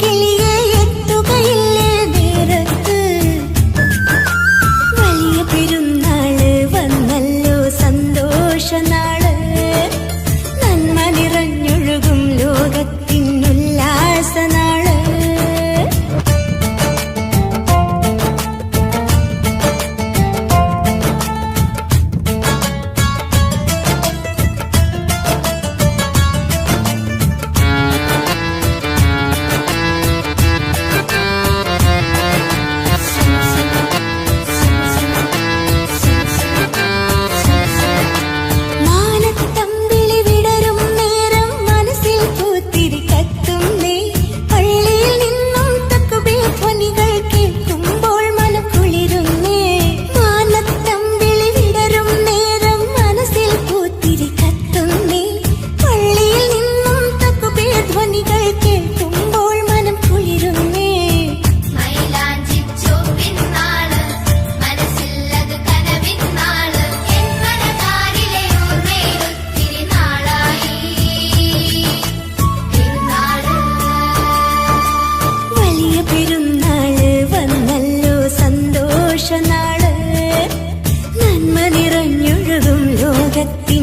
கிளி സന്തോഷനാൾ നന്മ നിറഞ്ഞൊഴുകും ലോകത്തിൽ.